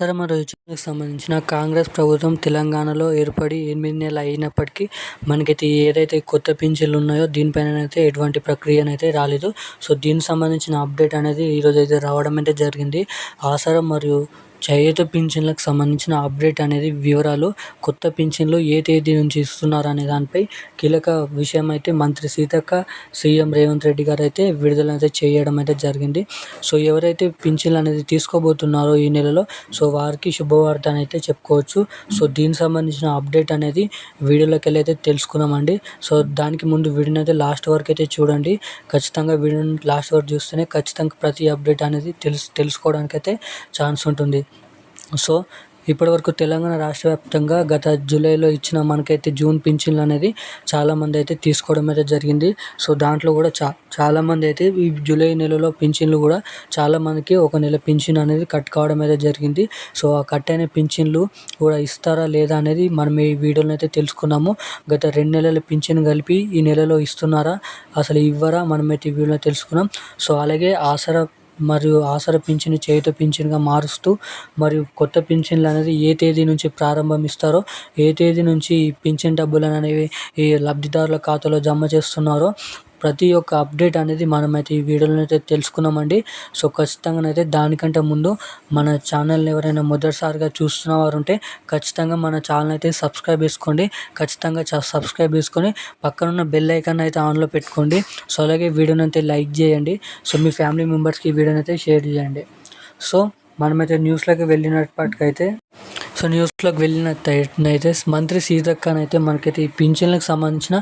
ఉత్తరమ యోజనకు సంబంధించిన కాంగ్రెస్ ప్రభుత్వం తెలంగాణలో ఏర్పడి ఎనిమిది నెలలు అయినప్పటికీ మనకైతే ఏదైతే కొత్త పింఛన్లు ఉన్నాయో దీనిపైన అయితే ఎటువంటి ప్రక్రియ అయితే రాలేదు. సో దీనికి సంబంధించిన అప్డేట్ అనేది ఈరోజు అయితే రావడం అయితే జరిగింది. ఆసరా మరియు చేయూత పింఛన్లకు సంబంధించిన అప్డేట్ అనేది వివరాలు కొత్త పింఛన్లు ఏ తేదీ నుంచి ఇస్తున్నారు అనే దానిపై కీలక విషయం అయితే మంత్రి సీతక్క సీఎం రేవంత్ రెడ్డి గారు అయితే విడుదల అయితే చేయడం అయితే జరిగింది. సో ఎవరైతే పింఛన్లు అనేది తీసుకోబోతున్నారో ఈ నెలలో సో వారికి శుభవార్త అని అయితే చెప్పుకోవచ్చు. సో దీనికి సంబంధించిన అప్డేట్ అనేది వీడియోలోకి వెళ్ళి అయితే తెలుసుకున్నామండి సో దానికి ముందు వీడియోని అయితే లాస్ట్ వరకు అయితే చూడండి. ఖచ్చితంగా వీడియోని లాస్ట్ వరకు చూస్తేనే ఖచ్చితంగా ప్రతి అప్డేట్ అనేది తెలుసు తెలుసుకోవడానికి అయితే ఛాన్స్ ఉంటుంది. సో ఇప్పటివరకు తెలంగాణ రాష్ట్ర వ్యాప్తంగా గత జూలైలో ఇచ్చిన మనకైతే జూన్ పింఛన్లు అనేది చాలామంది అయితే తీసుకోవడం అయితే జరిగింది. సో దాంట్లో కూడా చా చాలామంది అయితే ఈ జూలై నెలలో పింఛన్లు కూడా చాలామందికి ఒక నెల పింఛన్ అనేది కట్ కావడం అయితే జరిగింది. సో ఆ కట్ అయిన పింఛన్లు కూడా ఇస్తారా లేదా అనేది మనం ఈ వీడియోలో అయితే తెలుసుకున్నాము. గత రెండు నెలల పింఛన్ కలిపి ఈ నెలలో ఇస్తున్నారా అసలు ఇవ్వరా మనమైతే ఈ వీడియోలో తెలుసుకున్నాం. సో అలాగే ఆసరా మరియు ఆసరా పింఛను చేయుత పింఛన్గా మారుస్తూ మరియు కొత్త పింఛన్లు అనేది ఏ తేదీ నుంచి ప్రారంభమిస్తారో ఏ తేదీ నుంచి ఈ పింఛన్ డబ్బులు అనేవి ఈ లబ్ధిదారుల ఖాతాలో జమ చేస్తున్నారో ప్రతి ఒక్క అప్డేట్ అనేది మనమైతే ఈ వీడియోలో అయితే తెలుసుకున్నామండి. సో ఖచ్చితంగానైతే దానికంటే ముందు మన ఛానల్ని ఎవరైనా మొదటిసారిగా చూస్తున్న వారు ఉంటే ఖచ్చితంగా మన ఛానల్ అయితే సబ్స్క్రైబ్ చేసుకోండి. ఖచ్చితంగా సబ్స్క్రైబ్ చేసుకొని పక్కన ఉన్న బెల్ ఐకాన్ అయితే ఆన్లో పెట్టుకోండి. సో అలాగే వీడియోని అయితే లైక్ చేయండి. సో మీ ఫ్యామిలీ మెంబర్స్కి ఈ వీడియోని అయితే షేర్ చేయండి. సో మనమైతే న్యూస్లోకి వెళ్ళినప్పటికైతే సో న్యూస్లోకి వెళ్ళినట్టయితే మంత్రి సీతక్కనైతే మనకైతే ఈ పింఛన్లకు సంబంధించిన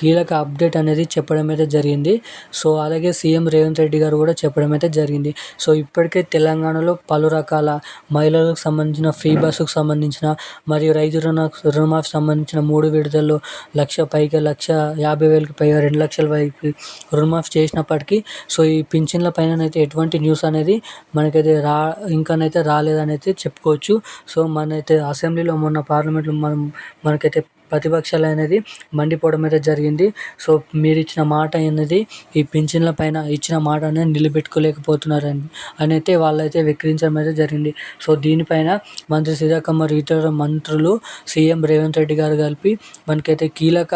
కీలక అప్డేట్ అనేది చెప్పడం అయితే జరిగింది. సో అలాగే సీఎం రేవంత్ రెడ్డి గారు కూడా చెప్పడం అయితే జరిగింది. సో ఇప్పటికే తెలంగాణలో పలు రకాల మహిళలకు సంబంధించిన ఫ్రీ బస్సుకు సంబంధించిన మరియు రైతు రుణ రుణమాఫీ సంబంధించిన మూడు విడుదలలో లక్ష పైగా లక్ష యాభై వేలకు పైగా రెండు లక్షల వైపు రుణమాఫీ చేసినప్పటికీ సో ఈ పింఛన్ల పైన అయితే ఎటువంటి న్యూస్ అనేది మనకైతే రా ఇంకానైతే రాలేదనైతే చెప్పుకోవచ్చు. సో మనైతే అసెంబ్లీలో మొన్న పార్లమెంట్లో మనం మనకైతే ప్రతిపక్షాలు అనేది మండిపోవడం అయితే జరిగింది. సో మీరు ఇచ్చిన మాట అనేది ఈ పింఛన్ల పైన ఇచ్చిన మాట అనేది నిలబెట్టుకోలేకపోతున్నారని అని అయితే వాళ్ళైతే వెక్కిరించడం అయితే జరిగింది. సో దీనిపైన మంత్రి సీతారాం మరియు ఇతర మంత్రులు సీఎం రేవంత్ రెడ్డి గారు కలిపి మనకైతే కీలక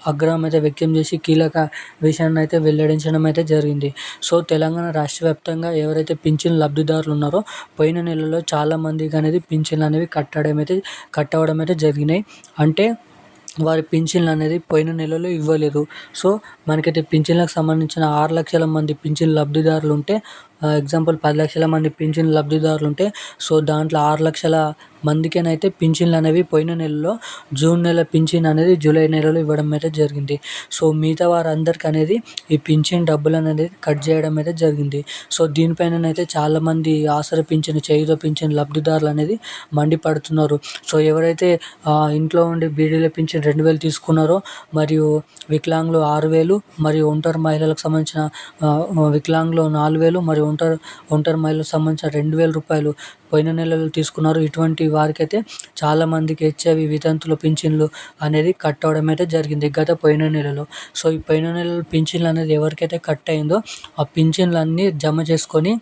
ఆగ్రహం అయితే వ్యక్తం చేసి కీలక విషయాన్ని అయితే వెల్లడించడం అయితే జరిగింది. సో తెలంగాణ రాష్ట్ర వ్యాప్తంగా ఎవరైతే పింఛన్ లబ్ధిదారులు ఉన్నారో పోయిన నెలలో చాలామందికి అనేది పింఛన్లు అనేవి కట్టడం అయితే కట్టవడం అయితే జరిగినాయి. అంటే వారి పింఛన్లు అనేది పోయిన నెలలో ఇవ్వలేదు. సో మనకైతే పింఛన్లకు సంబంధించిన ఆరు లక్షల మంది పింఛన్ లబ్ధిదారులు ఉంటే ఎగ్జాంపుల్ పది లక్షల మంది పింఛన్ లబ్ధిదారులు ఉంటే సో దాంట్లో ఆరు లక్షల మందికేనైతే పింఛన్లు అనేవి పోయిన నెలలో జూన్ నెల పింఛన్ అనేది జూలై నెలలో ఇవ్వడం అయితే జరిగింది. సో మిగతా వారందరికీ అనేది ఈ పింఛన్ డబ్బులు అనేది కట్ చేయడం అయితే జరిగింది. సో దీనిపైననైతే చాలామంది ఆసర పింఛన్ చేయుత పింఛన్ లబ్ధిదారులు అనేది మండిపడుతున్నారు. సో ఎవరైతే ఇంట్లో ఉండి బీడీల పింఛన్ రెండు వేలు తీసుకున్నారో మరియు వికలాంగులు ఆరు వేలు మరియు ఒంటరి మహిళలకు సంబంధించిన వికలాంగులు నాలుగు వేలు మరియు ఒంటరి ఒంటరి మహిళలకు సంబంధించిన రెండు వేల రూపాయలు పోయిన నెలలో తీసుకున్నారు. ఇటువంటి వారికైతే చాలామందికి హెచ్ఐవి వితంతుల పింఛన్లు అనేది కట్ అవ్వడం అయితే జరిగింది గత పోయిన నెలలో. సో ఈ పోయిన నెలలో పింఛన్లు అనేది ఎవరికైతే కట్ అయిందో ఆ పింఛన్లు అన్నీ జమ చేసుకొని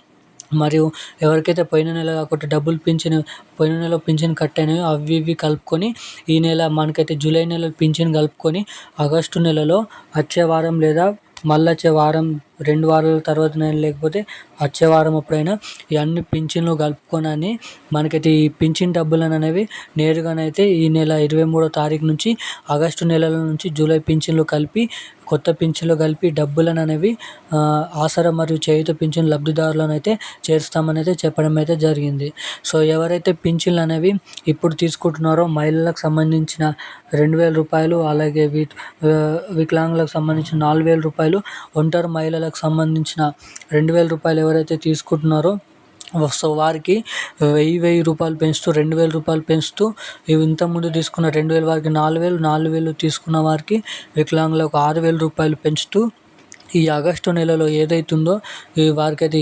మరియు ఎవరికైతే పోయిన నెల కాకుండా డబ్బులు పింఛన్ పోయిన నెల పింఛన్ కట్ అయినాయో అవి ఇవి కలుపుకొని ఈ నెల మనకైతే జూలై నెల పింఛన్ కలుపుకొని ఆగస్టు నెలలో వచ్చే వారం లేదా మళ్ళీ వచ్చే వారం రెండు వారాల తర్వాత లేకపోతే వచ్చే వారం అప్పుడైనా ఈ అన్ని పింఛన్లు కలుపుకొని మనకైతే ఈ పింఛన్ డబ్బులు అనేవి నేరుగానైతే ఈ నెల ఇరవై మూడో తారీఖు నుంచి ఆగస్టు నెలల నుంచి జూలై పింఛన్లు కలిపి కొత్త పింఛన్లు కలిపి డబ్బులను అనేవి ఆసరా మరియు చేయూత పింఛన్ లబ్ధిదారులను అయితే చేరుస్తామని అయితే చెప్పడం అయితే జరిగింది. సో ఎవరైతే పింఛన్లు అనేవి ఇప్పుడు తీసుకుంటున్నారో మహిళలకు సంబంధించిన రెండు వేల రూపాయలు అలాగే వి వికలాంగులకు సంబంధించిన నాలుగు వేల రూపాయలు ఒంటరి మహిళలకు సంబంధించిన రెండు వేల రూపాయలు ఎవరైతే తీసుకుంటున్నారో సో వారికి వెయ్యి వెయ్యి రూపాయలు పెంచుతూ రెండు వేల రూపాయలు పెంచుతూ ఇంతకుముందు తీసుకున్న రెండు వేల వారికి నాలుగు వేలు నాలుగు వేలు తీసుకున్న వారికి వికలాంగులకు ఆరు వేల రూపాయలు పెంచుతూ ఈ ఆగస్టు నెలలో ఏదైతుందో ఈ వారికైతే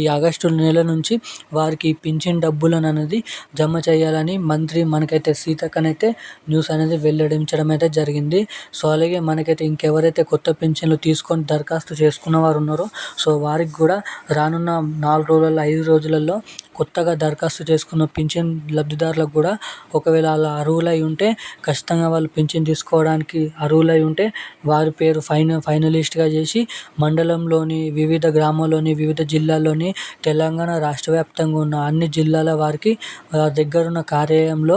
ఈ ఆగస్టు నెల నుంచి వారికి పింఛన్ డబ్బులను అనేది జమ చేయాలని మంత్రి మనకైతే సీతక్కనైతే న్యూస్ అనేది వెల్లడించడం అయితే జరిగింది. సో అలాగే మనకైతే ఇంకెవరైతే కొత్త పింఛన్లు తీసుకొని దరఖాస్తు చేసుకున్న వారు ఉన్నారో సో వారికి కూడా రానున్న నాలుగు రోజులలో ఐదు రోజులలో కొత్తగా దరఖాస్తు చేసుకున్న పింఛన్ లబ్ధిదారులకు కూడా ఒకవేళ అలా అర్హులై ఉంటే ఖచ్చితంగా వాళ్ళు పింఛన్ తీసుకోవడానికి అర్హులై ఉంటే వారి పేరు ఫైన ఫైనలిస్ట్గా చేసి మండలంలోని వివిధ గ్రామాల్లోని వివిధ జిల్లాల్లోని తెలంగాణ రాష్ట్ర వ్యాప్తంగా ఉన్న అన్ని జిల్లాల వారికి దగ్గరున్న కార్యాలయంలో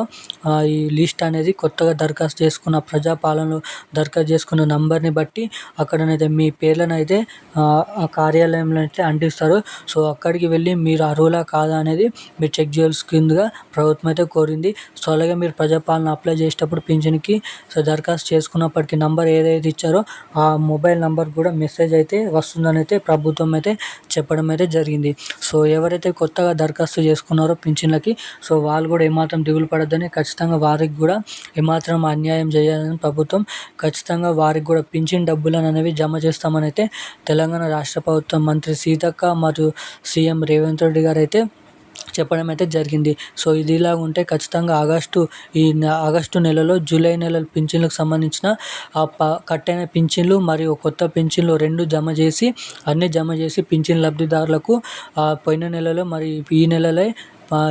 ఈ లిస్ట్ అనేది కొత్తగా దరఖాస్తు చేసుకున్న ప్రజాపాలనలో దరఖాస్తు చేసుకున్న నంబర్ని బట్టి అక్కడనైతే మీ పేర్లను అయితే ఆ కార్యాలయంలో అయితే అంటిస్తారు. సో అక్కడికి వెళ్ళి మీరు అర్హులా కాదా అనేది మీరు చెక్ చేయాల్సిందిగా ప్రభుత్వం అయితే కోరింది సో అలాగే మీరు ప్రజాపాలన అప్లై చేసేటప్పుడు పింఛన్కి సో దరఖాస్తు చేసుకున్నప్పటికీ నంబర్ ఏదైతే ఇచ్చారో ఆ మొబైల్ నంబర్ కూడా మెసేజ్ అయితే వస్తుందని అయితే ప్రభుత్వం అయితే చెప్పడం అయితే జరిగింది. సో ఎవరైతే కొత్తగా దరఖాస్తు చేసుకున్నారో పింఛన్లకి సో వాళ్ళు కూడా ఏమాత్రం దిగులు పడద్దని ఖచ్చితంగా వారికి కూడా ఏమాత్రం అన్యాయం చేయాలని ప్రభుత్వం ఖచ్చితంగా వారికి కూడా పింఛన్ డబ్బులను అనేవి జమ చేస్తామని అయితే తెలంగాణ రాష్ట్ర ప్రభుత్వం మంత్రి సీతక్క మరియు సీఎం రేవంత్ రెడ్డి గారు అయితే చెప్పడం అయితే జరిగింది. సో ఇది ఇలా ఉంటే ఖచ్చితంగా ఆగస్టు ఈ ఆగస్టు నెలలో జూలై నెలల పింఛన్లకు సంబంధించిన ఆ ప కట్టైన పింఛన్లు మరియు కొత్త పింఛన్లు రెండు జమ చేసి అన్నీ జమ చేసి పింఛన్ లబ్ధిదారులకు పోయిన నెలలో మరియు ఈ నెలలో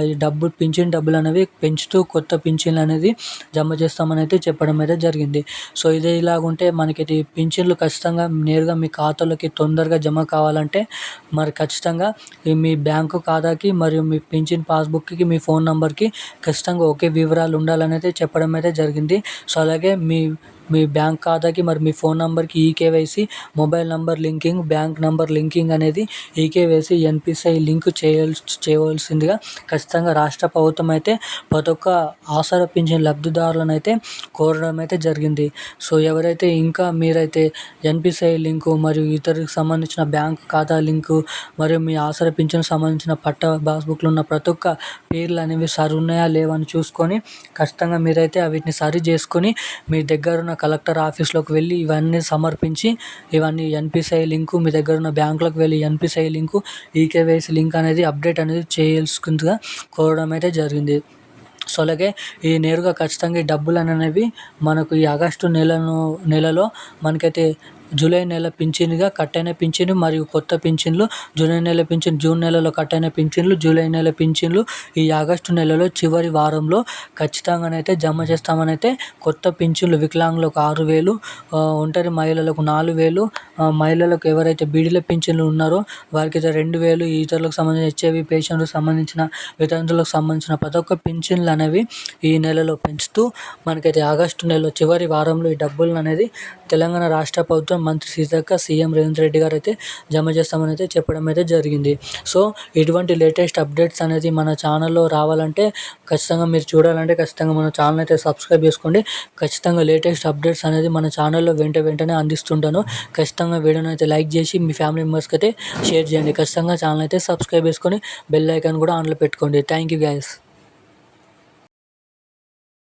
ఈ డబ్బు పింఛన్ డబ్బులు అనేవి పెంచుతూ కొత్త పింఛన్లు అనేది జమ చేస్తామని అయితే చెప్పడం అయితే జరిగింది. సో ఇదే ఇలాగుంటే మనకి ఇది పింఛన్లు ఖచ్చితంగా నేరుగా మీ ఖాతాలోకి తొందరగా జమ కావాలంటే మరి ఖచ్చితంగా మీ బ్యాంకు ఖాతాకి మరియు మీ పింఛన్ పాస్బుక్కి మీ ఫోన్ నెంబర్కి ఖచ్చితంగా ఒకే వివరాలు ఉండాలని అయితే చెప్పడం అయితే జరిగింది. సో అలాగే మీ మీ బ్యాంక్ ఖాతాకి మరి మీ ఫోన్ నెంబర్కి eKYC mobile number linking bank number linking అనేది ఈకేవైసీ ఎన్పిసిఐ లింక్ చేయాల్సి చేయవలసిందిగా ఖచ్చితంగా రాష్ట్ర ప్రభుత్వం అయితే ప్రతి ఒక్క ఆసరా పింఛన్ లబ్ధిదారులను అయితే కోరడం అయితే జరిగింది. సో ఎవరైతే ఇంకా మీరైతే ఎన్పిసిఐ లింకు మరియు ఇతరులకు సంబంధించిన బ్యాంక్ ఖాతా లింకు మరియు మీ ఆసరా పింఛన్ సంబంధించిన పట్ట పాస్బుక్లో ఉన్న ప్రతి ఒక్క పేర్లు అనేవి సరి ఉన్నాయా లేవా అని చూసుకొని ఖచ్చితంగా మీరైతే వీటిని సరి చేసుకొని మీ దగ్గర ఉన్న కలెక్టర్ ఆఫీస్లోకి వెళ్ళి ఇవన్నీ సమర్పించి ఇవన్నీ ఎన్పిసిఐ లింకు మీ దగ్గర ఉన్న బ్యాంకులకు వెళ్ళి ఎన్పిసిఐ లింకు ఈకేవైసీ లింక్ అనేది అప్డేట్ అనేది చేయాల్సిందిగా కోరడం అయితే జరిగింది. సో అలాగే ఈ నేరుగా ఖచ్చితంగా ఈ డబ్బులు అనేవి మనకు ఈ ఆగస్టు నెలను నెలలో మనకైతే జూలై నెల పింఛన్గా కట్టైన పింఛను మరియు కొత్త పింఛన్లు జూలై నెల పింఛన్ జూన్ నెలలో కట్టైన పింఛన్లు జూలై నెల పింఛన్లు ఈ ఆగస్టు నెలలో చివరి వారంలో ఖచ్చితంగానైతే జమ చేస్తామని అయితే కొత్త పింఛన్లు వికలాంగులకు ఆరు వేలు ఒంటరి మహిళలకు నాలుగు వేలు మహిళలకు ఎవరైతే బీడీల పింఛన్లు ఉన్నారో వారికి అయితే రెండు వేలు ఇతరులకు సంబంధించిన హెచ్ఐవి పేషెంట్లకు సంబంధించిన వితంతులకు సంబంధించిన ప్రతి ఒక్క పింఛన్లు అనేవి ఈ నెలలో పెంచుతూ మనకైతే ఆగస్టు నెలలో చివరి వారంలో ఈ డబ్బులను అనేది తెలంగాణ రాష్ట్ర ప్రభుత్వం మంత్రి సీతక్క సీఎం రేవంత్ రెడ్డి గారు అయితే జమ చేస్తామని అయితే చెప్పడం అయితే జరిగింది. సో ఇటువంటి లేటెస్ట్ అప్డేట్స్ అనేది మన ఛానల్లో రావాలంటే ఖచ్చితంగా మీరు చూడాలంటే ఖచ్చితంగా మన ఛానల్ అయితే సబ్స్క్రైబ్ చేసుకోండి. ఖచ్చితంగా లేటెస్ట్ అప్డేట్స్ అనేది మన ఛానల్లో వెంట వెంటనే అందిస్తుంటాను. ఖచ్చితంగా వీడియోని అయితే లైక్ చేసి మీ ఫ్యామిలీ మెంబర్స్కి అయితే షేర్ చేయండి. ఖచ్చితంగా ఛానల్ అయితే సబ్స్క్రైబ్ చేసుకొని బెల్ ఐకాన్ కూడా ఆన్లో పెట్టుకోండి. Thank you guys.